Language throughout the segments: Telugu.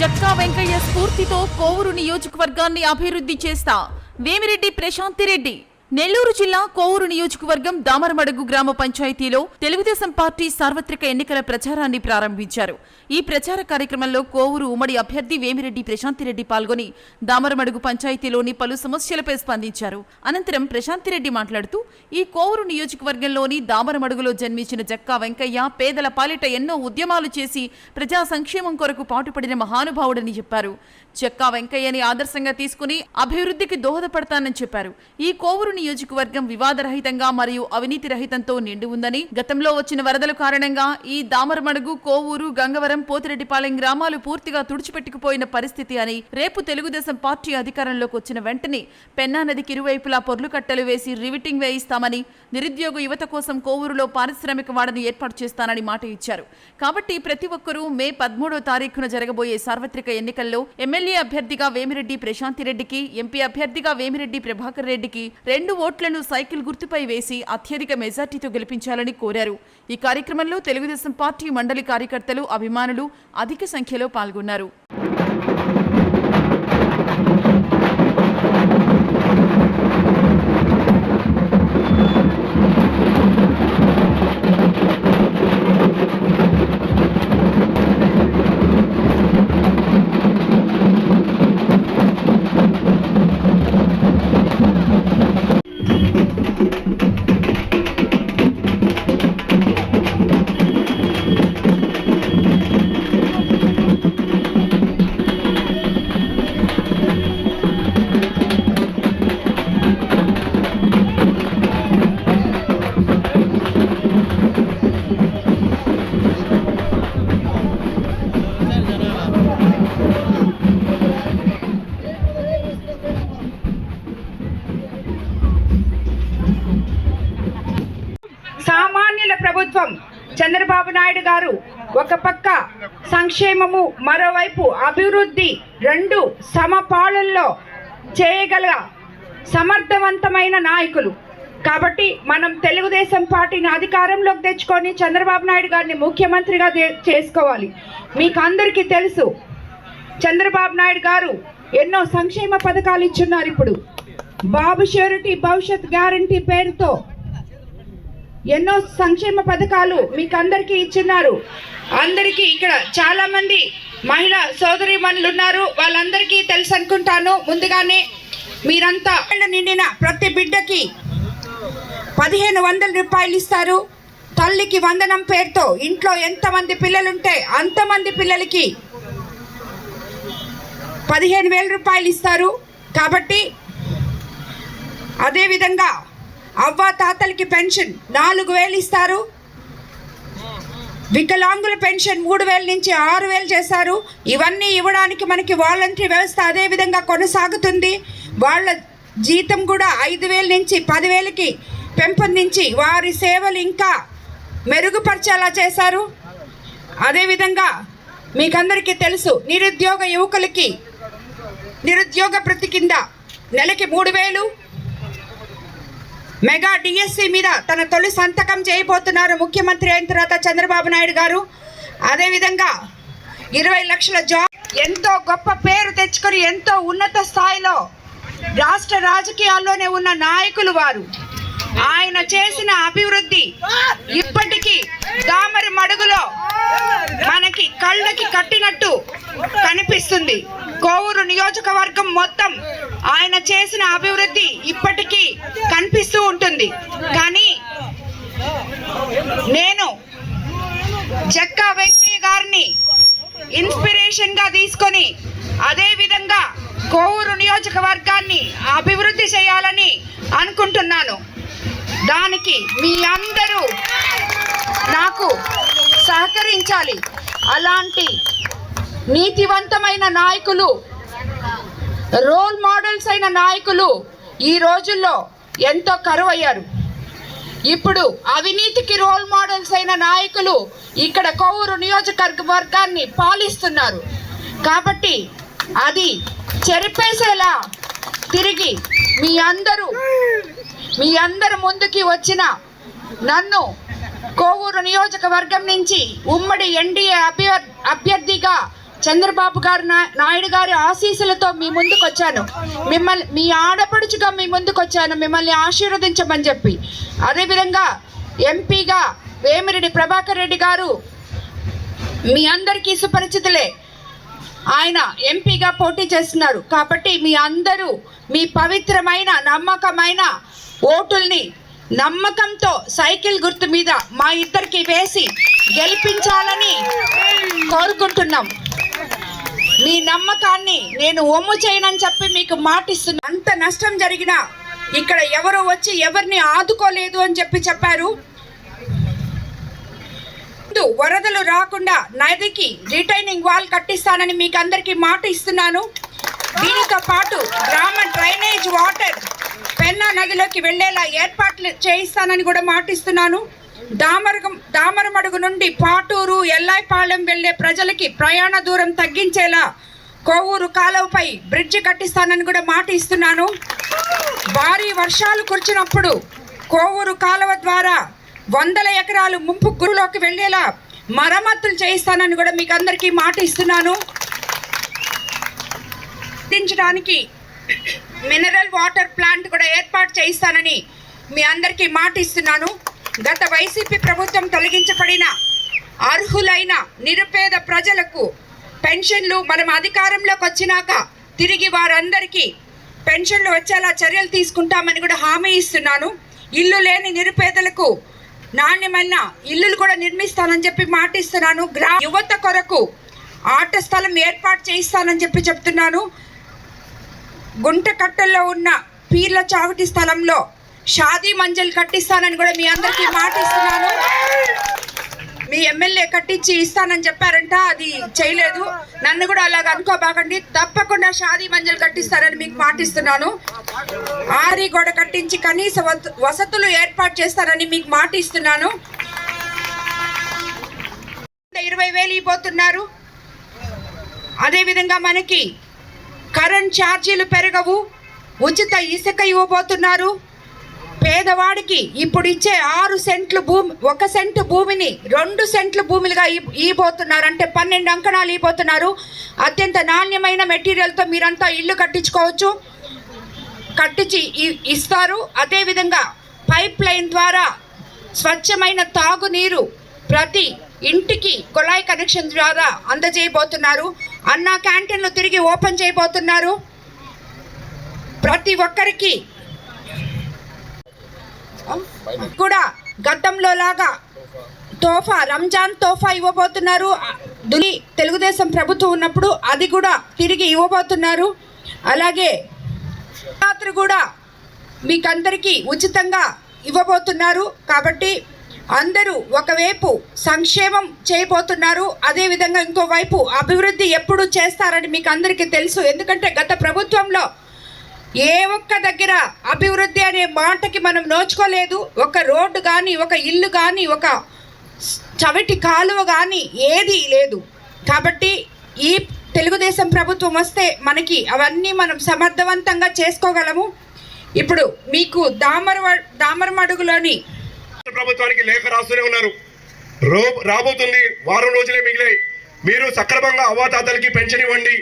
జక్కా వెంకయ్య స్ఫూర్తితో కోవూరు నియోజకవర్గాన్ని అభివృద్ధి చేస్తా. వేమిరెడ్డి ప్రశాంతిరెడ్డి. నెల్లూరు జిల్లా కోవూరు నియోజకవర్గం దామరమడుగు గ్రామ పంచాయతీలో తెలుగుదేశం పార్టీ సార్వత్రిక ఎన్నికల ప్రచారాన్ని ప్రారంభించారు. ఈ ప్రచార కార్యక్రమంలో కోవూరు ఉమ్మడి అభ్యర్థి వేమిరెడ్డి ప్రశాంతిరెడ్డి పాల్గొని దామరమడుగు పంచాయతీలోని పలు సమస్యలపై స్పందించారు. అనంతరం ప్రశాంతిరెడ్డి మాట్లాడుతూ ఈ కోవూరు నియోజకవర్గంలోని దామరమడుగులో జన్మించిన జక్కా వెంకయ్య పేదల పాలిట ఎన్నో ఉద్యమాలు చేసి ప్రజా సంక్షేమం కొరకు పాటుపడిన మహానుభావుడని చెప్పారు. జక్కా వెంకయ్యని ఆదర్శంగా తీసుకుని అభివృద్ధికి దోహదపడతానని చెప్పారు. ఈ కోవూరు నియోజకవర్గం వివాదరహితంగా మరియు అవినీతి రహితంతో నిండి ఉందని గతంలో వచ్చిన వరదల కారణంగా ఈ దామరమడుగు కోవూరు గంగవరం పోతిరెడ్డిపాలెం గ్రామాలు పూర్తిగా తుడిచిపెట్టుకుపోయిన పరిస్థితి అని రేపు తెలుగుదేశం పార్టీ అధికారంలోకి వచ్చిన వెంటనే పెన్నా నదికి ఇరువైపులా పొర్లు కట్టలు వేసి రివిటింగ్ వేయిస్తామని నిరుద్యోగ యువత కోసం కోవూరులో పారిశ్రామిక వాడని ఏర్పాటు చేస్తానని మాట ఇచ్చారు. కాబట్టి ప్రతి ఒక్కరూ మే పదమూడో తారీఖున జరగబోయే సార్వత్రిక ఎన్నికల్లో ఎమ్మెల్యే అభ్యర్థిగా వేమిరెడ్డి ప్రశాంతిరెడ్డికి ఎంపీ అభ్యర్థిగా వేమిరెడ్డి ప్రభాకర్ రెడ్డికి రెండు ఓట్లను సైకిల్ గుర్తుపై వేసి అత్యధిక మెజార్టీతో గెలిపించాలని కోరారు. ఈ కార్యక్రమంలో తెలుగుదేశం పార్టీ మండలి కార్యకర్తలు అభిమానులు అధిక సంఖ్యలో పాల్గొన్నారు. ఒక పక్క సంక్షేమము మరోవైపు అభివృద్ధి రెండు సమపాలనలో చేయగల సమర్థవంతమైన నాయకులు. కాబట్టి మనం తెలుగుదేశం పార్టీని అధికారంలోకి తెచ్చుకొని చంద్రబాబు నాయుడు గారిని ముఖ్యమంత్రిగా చేసుకోవాలి. మీకు అందరికీ తెలుసు చంద్రబాబు నాయుడు గారు ఎన్నో సంక్షేమ పథకాలు ఇచ్చున్నారు ఇప్పుడు. బాబు షూరిటీ భవిష్యత్ గ్యారంటీ పేరుతో ఎన్నో సంక్షేమ పథకాలు మీకు అందరికీ ఇచ్చున్నారు అందరికీ ఇక్కడ చాలామంది మహిళా సోదరి ఉన్నారు వాళ్ళందరికీ తెలుసు అనుకుంటాను. ముందుగానే మీరంతా నిండిన ప్రతి బిడ్డకి పదిహేను వందల రూపాయలు ఇస్తారు. తల్లికి వందనం పేరుతో ఇంట్లో ఎంతమంది పిల్లలుంటే అంతమంది పిల్లలకి పదిహేను వేల రూపాయలు ఇస్తారు. కాబట్టి అదేవిధంగా అవ్వ తాతలకి పెన్షన్ నాలుగు వేలు ఇస్తారు. వికలాంగుల పెన్షన్ మూడు వేల నుంచి ఆరు వేలు చేశారు. ఇవన్నీ ఇవ్వడానికి మనకి వాలంటరీ వ్యవస్థ అదే విధంగా కొనసాగుతుంది. వాళ్ళ జీతం కూడా ఐదు వేల నుంచి పదివేలకి పెంపొందించి వారి సేవలు ఇంకా మెరుగుపరిచేలా చేశారు. అదేవిధంగా మీకందరికీ తెలుసు నిరుద్యోగ యువకులకి నిరుద్యోగ ప్రతి కింద నెలకి మూడు వేలు మెగా డిఎస్సి మీద తన తొలి సంతకం చేయబోతున్నారు ముఖ్యమంత్రి అయిన తర్వాత చంద్రబాబు నాయుడు గారు. అదేవిధంగా ఇరవై లక్షల జాబ్ ఎంతో గొప్ప పేరు తెచ్చుకొని ఎంతో ఉన్నత స్థాయిలో రాష్ట్ర రాజకీయాల్లోనే ఉన్న నాయకులు వారు. ఆయన చేసిన అభివృద్ధి ఇప్పటికీ దామరి మడుగులో మనకి కళ్ళకి కట్టినట్టు కనిపిస్తుంది. కోవూరు నియోజకవర్గం మొత్తం ఆయన చేసిన అభివృద్ధి ఇప్పటికీ ఉంటుంది. కానీ నేను జక్కా వెంకయ్య గారిని ఇన్స్పిరేషన్గా తీసుకొని అదే విధంగా కోవూరు నియోజకవర్గాన్ని అభివృద్ధి చేయాలని అనుకుంటున్నాను. దానికి మీ అందరూ నాకు సహకరించాలి. అలాంటి నీతివంతమైన నాయకులు రోల్ మోడల్స్ అయిన నాయకులు ఈ రోజుల్లో ఎంతో కరువయ్యారు. ఇప్పుడు అవినీతికి రోల్ మోడల్స్ అయిన నాయకులు ఇక్కడ కొవ్వూరు నియోజకవర్గాన్ని పాలిస్తున్నారు. కాబట్టి అది చెరిపేసేలా తిరిగి మీ అందరూ మీ అందరు ముందుకి వచ్చిన నన్ను కోవూరు నియోజకవర్గం నుంచి ఉమ్మడి ఎన్డీఏ అభ్యర్ అభ్యర్థిగా చంద్రబాబు గారు నా- నాయుడు గారి ఆశీస్సులతో మీ ముందుకు వచ్చాను మిమ్మల్ని మీ ఆడపడుచుగా మీ ముందుకు వచ్చాను మిమ్మల్ని ఆశీర్వదించమని చెప్పి. అదేవిధంగా ఎంపీగా వేమిరెడ్డి ప్రభాకర్ రెడ్డి గారు మీ అందరికీ సుపరిచితులే. ఆయన ఎంపీగా పోటీ చేస్తున్నారు. కాబట్టి మీ అందరూ మీ పవిత్రమైన నమ్మకమైన ఓటుల్ని నమ్మకంతో సైకిల్ గుర్తు మీద మా ఇద్దరికి వేసి గెలిపించాలని కోరుకుంటున్నాం. మీ నమ్మకాన్ని నేను ఒమ్ము చేయనని చెప్పి మీకు మాటిస్తున్నా. అంత నష్టం జరిగినా ఇక్కడ ఎవరు వచ్చి ఎవరిని ఆదుకోలేదు అని చెప్పి చెప్పారు. వరదలు రాకుండా నదికి రిటైనింగ్ వాల్ కట్టిస్తానని మీకు అందరికీ మాట ఇస్తున్నాను దీనితో పాటు గ్రామ డ్రైనేజ్ వాటర్ పెన్నా నదిలోకి వెళ్ళేలా ఏర్పాట్లు చేయిస్తానని కూడా మాటిస్తున్నాను. దామరగం దామరమడుగు నుండి పాటూరు ఎల్లాయిపాలెం వెళ్ళే ప్రజలకి ప్రయాణ దూరం తగ్గించేలా కోవూరు కాలువపై బ్రిడ్జి కట్టిస్తానని కూడా మాట ఇస్తున్నాను. భారీ వర్షాలు కురిచినప్పుడు కోవూరు కాలువ ద్వారా వందల ఎకరాలు ముంపు గురులోకి వెళ్ళేలా మరమ్మతులు చేయిస్తానని కూడా మీకు అందరికీ మాట ఇస్తున్నాను. దించడానికి మినరల్ వాటర్ ప్లాంట్ కూడా ఏర్పాటు చేయిస్తానని మీ అందరికీ మాట ఇస్తున్నాను. గత వైసీపీ ప్రభుత్వం తొలగించబడిన అర్హులైన నిరుపేద ప్రజలకు పెన్షన్లు మనం అధికారంలోకి వచ్చినాక తిరిగి వారందరికీ పెన్షన్లు వచ్చేలా చర్యలు తీసుకుంటామని కూడా హామీ ఇస్తున్నాను. ఇల్లు లేని నిరుపేదలకు నాణ్యమైన ఇల్లులు కూడా నిర్మిస్తానని చెప్పి మాటిస్తున్నాను. గ్రా యువత కొరకు ఆట స్థలం ఏర్పాటు చేయిస్తానని చెప్పి చెప్తున్నాను. గుంటకట్టల్లో ఉన్న పీర్ల చావిటి స్థలంలో షాదీ మంజల్ కట్టిస్తానని కూడా మీ అందరికీ మాట ఇస్తున్నాను. మీ ఎమ్మెల్యే కట్టించి ఇస్తానని చెప్పారంట అది చేయలేదు. నన్ను కూడా అలాగ అనుకోబాకండి. తప్పకుండా షాదీ మంజల్ కట్టిస్తారని మీకు మాటిస్తున్నాను ఆరి గోడ కట్టించి కనీస వసతులు ఏర్పాటు చేస్తారని మీకు మాట ఇస్తున్నాను. ఇరవై వేలు ఇవ్వబోతున్నారు. అదేవిధంగా మనకి కరెంట్ ఛార్జీలు పెరగవు. ఉచిత ఇసుక ఇవ్వబోతున్నారు. పేదవాడికి ఇప్పుడు ఇచ్చే ఆరు సెంట్లు భూమి ఒక సెంటు భూమిని రెండు సెంట్లు భూములుగా ఇవ్వబోతున్నారు అంటే పన్నెండు అంకణాలు ఇవ్వబోతున్నారు అత్యంత నాణ్యమైన మెటీరియల్తో మీరంతా ఇల్లు కట్టించుకోవచ్చు. కట్టించి ఇస్తారు. అదేవిధంగా పైప్ లైన్ ద్వారా స్వచ్ఛమైన తాగునీరు ప్రతి ఇంటికి కుళాయి కనెక్షన్ ద్వారా అందజేయబోతున్నారు. అన్న క్యాంటీన్లు తిరిగి ఓపెన్ చేయబోతున్నారు. ప్రతి ఒక్కరికి కూడా గతంలో లాగా తోఫా రంజాన్ తోఫా ఇవ్వబోతున్నారు. దుని తెలుగుదేశం ప్రభుత్వం ఉన్నప్పుడు అది కూడా తిరిగి ఇవ్వబోతున్నారు. అలాగే రాత్రి కూడా మీకందరికీ ఉచితంగా ఇవ్వబోతున్నారు. కాబట్టి అందరూ ఒకవైపు సంక్షేమం చేయబోతున్నారు. అదేవిధంగా ఇంకోవైపు అభివృద్ధి ఎప్పుడు చేస్తారని మీకు అందరికీ తెలుసు. ఎందుకంటే గత ప్రభుత్వంలో ఏ ఒక్క దగ్గర అభివృద్ధి అనే మాటకి మనం నోచుకోలేదు. ఒక రోడ్డు కానీ ఒక ఇల్లు కానీ ఒక చవిటి కాలువ కానీ ఏది లేదు. కాబట్టి ఈ తెలుగుదేశం ప్రభుత్వం వస్తే మనకి అవన్నీ మనం సమర్థవంతంగా చేసుకోగలము. ఇప్పుడు మీకు దామర దామరమడుగులోని ప్రభుత్వానికి లేఖ రాస్తూనే ఉన్నారు. రాబోతుంది వారం రోజులే మిగిలాయి. మీరు సక్రమంగా అవ్వాతాతలకి పెన్షన్ ఇవ్వండి.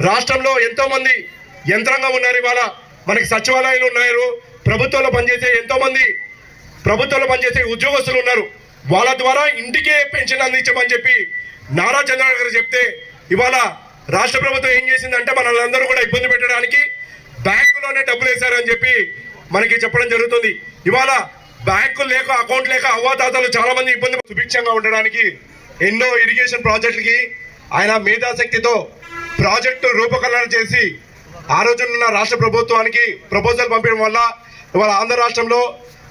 రాష్ట్రంలో ఎంతో మంది యంత్రంగా ఉన్నారు ఇవాళ. మనకి సచివాలయాలు ఉన్నారు. ప్రభుత్వంలో పనిచేసే ఎంతో మంది ప్రభుత్వంలో పనిచేసే ఉద్యోగస్తులు ఉన్నారు. వాళ్ళ ద్వారా ఇంటికే పెన్షన్ అందించమని చెప్పి నారా చంద్రబాబు గారు చెప్తే ఇవాళ రాష్ట్ర ప్రభుత్వం ఏం చేసిందంటే మనల్ని అందరూ కూడా ఇబ్బంది పెట్టడానికి బ్యాంకులోనే డబ్బులు వేశారని చెప్పి మనకి చెప్పడం జరుగుతుంది. ఇవాళ బ్యాంకులు లేక అకౌంట్ లేక అవ్వాతాతలు చాలా మంది ఇబ్బంది సుభిక్షంగా ఉండడానికి ఎన్నో ఇరిగేషన్ ప్రాజెక్టులకి ఆయన మేధాశక్తితో ప్రాజెక్టు రూపకల్పన చేసి ఆ రోజున రాష్ట్ర ప్రభుత్వానికి ప్రపోజల్ పంపించడం వల్ల ఇవాళ ఆంధ్ర రాష్ట్రంలో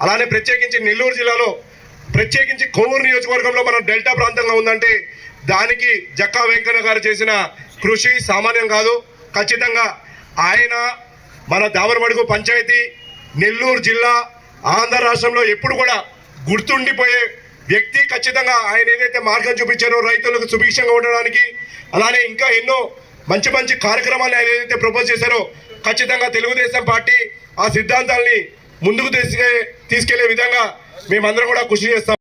అలానే ప్రత్యేకించి నెల్లూరు జిల్లాలో ప్రత్యేకించి కొవ్వూరు నియోజకవర్గంలో మన డెల్టా ప్రాంతంగా ఉందంటే దానికి జక్కా వెంకన్న గారు చేసిన కృషి సామాన్యం కాదు. ఖచ్చితంగా ఆయన మన దామరమడుగు పంచాయతీ నెల్లూరు జిల్లా ఆంధ్ర రాష్ట్రంలో ఎప్పుడు కూడా గుర్తుండిపోయే వ్యక్తి. ఖచ్చితంగా ఆయన ఏదైతే మార్గం చూపించారో రైతులకు సుభిక్షంగా ఉండడానికి అలానే ఇంకా ఎన్నో మంచి మంచి కార్యక్రమాలు ఆయన ఏదైతే ప్రపోజ్ చేశారో ఖచ్చితంగా తెలుగుదేశం పార్టీ ఆ సిద్ధాంతాల్ని ముందుకు తీసుకే తీసుకెళ్ళే విధంగా మేమందరం కూడా కృషి చేస్తాం.